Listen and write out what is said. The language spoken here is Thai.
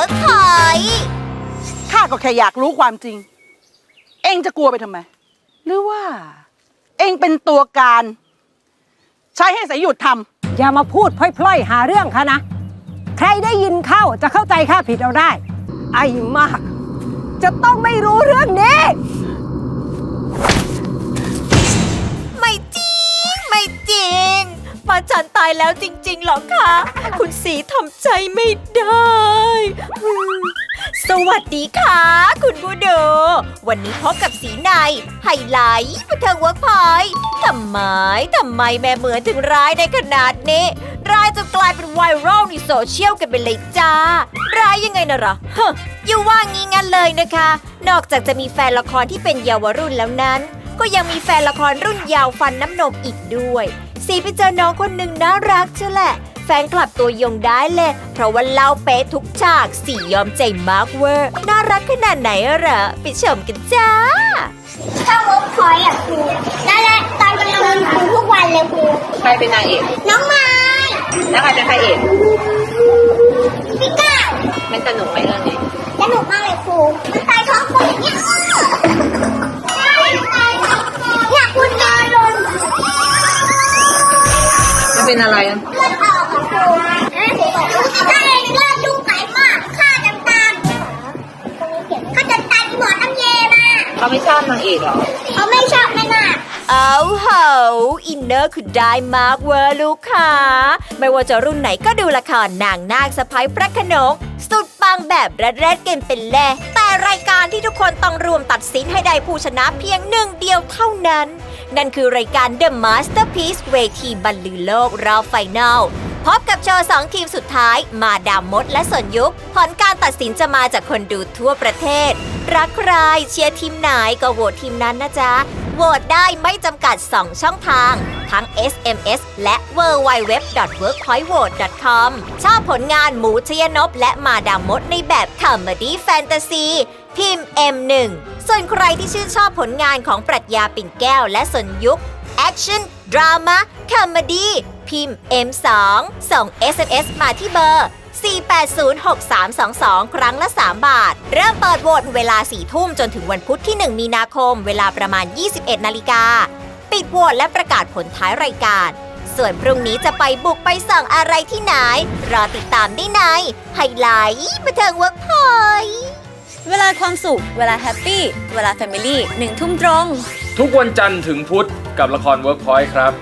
วิร์กพอยต์ข้าก็แค่อยากรู้ความจริง เองจะกลัวไปทำไม หรือว่า เองเป็นตัวการ ใช้ให้สายหยุดทอย่ามาพูดพล่อยๆ หาเรื่องค่ะนะ ใครได้ยินเข้าจะเข้าใจข้าผิดเอาได้ ไอ้มาก จะต้องไม่รู้เรื่องนี้ไันตายแล้วจริงๆหรอคะ คุณสีทำใจไม่ได้ สวัสดีค่ะ คุณผู้ดูวันนี้พบกับสีใน ไฮไลท์บันเทิงเวิร์กพอยทำไมทำไมแม่เหมือนถึงร้ายในขนาดนี้ ร้ายจนกลายเป็นไวรัลในโซเชียลกันไปเลยจ้า ร้ายยังไงนะหรอฮอย่าว่างี้งั้นเลยนะคะ นอกจากจะมีแฟนละครที่เป็นเยาวรุ่นแล้วนั้น ก็ยังมีแฟนละครรุ่นยาวฟันน้ำนมอีกด้วย สีไปเจอน้องคนหนึ่งน่ารักเชียวแหละ แฟนคลับตัวยงได้เลย เพราะว่าเล่าเป๊ะทุกฉากสียอมใจมากเวอร์ น่ารักขนาดไหนอะเหรอไปชมกันจ้าถ้าเวิร์กพอยต์อะครูนั่นแหละตอนกลางคืนครูทุกวันเลยครู ใครเป็นนางเอก น้องไม้แล้วใครเป็นพระเอกพี่ก้าวมันสนุกไหมเรื่องนี้ เป็นอะไรอะเลือดออกค่ะครูถ้เองเลือดยุ่งไหลมากฆ่าจำตามฆ่าจำตามที่หมอน้ำเยมาเขาไม่ชอบนางเอกเหรอเขาไม่ชอบแม่นาค เอาเหาอินเนอร์คือได้มากเวอร์ลูกค้าไม่ว่าจะรุ่นไหนก็ดูละครนางนาคสะพ้ายพระโขนง สุดปังแบบระเร็ดเกมเป็นแล่แต่รายการที่ทุกคนต้องรวมตัดสินให้ได้ผู้ชนะเพียงหนึ่งเดียวเท่านั้น นั่นคือรายการ The Masterpiece เวทีบรรลือโลกรอบไฟนอลพบกับโชว์สองทีมสุดท้าย มาดามมดและสนยุคผลการตัดสินจะมาจากคนดูทั่วประเทศ รักใครเชียร์ทีมไหนก็โหวตทีมนั้นนะจ๊ะโหวตได้ไม่จำกัด 2 ช่องทาง ทั้ง SMS และ www.workpointvote.com ชอบผลงานหมูชยนบและมาดามมดในแบบคอมเมดี้แฟนตาซีพิมพ์ M1 ส่วนใครที่ชื่นชอบผลงานของปรัชญาปิ่นแก้วและสนยุคแอคชั่นดราม่าคอมดี้พิมพ์ M2 ส่ง SMS มาที่เบอร์ 4806322 ครั้งละ 3 บาท เริ่มเปิดโหวตเวลา 4 ทุ่มจนถึงวันพุธที่ 1 มีนาคม เวลาประมาณ 21 นาฬิกา ปิดโหวตและประกาศผลท้ายรายการ ส่วนพรุ่งนี้จะไปบุกไปสั่งอะไรที่ไหน รอติดตามได้ในไฮไลท์บันเทิงเวิร์กพอยายความสุข เวลาแฮปปี้ เวลาแฟมิลี่หนึ่งทุ่มตรง ทุกวันจันทร์ถึงพุธกับละคร Workpoint ครับ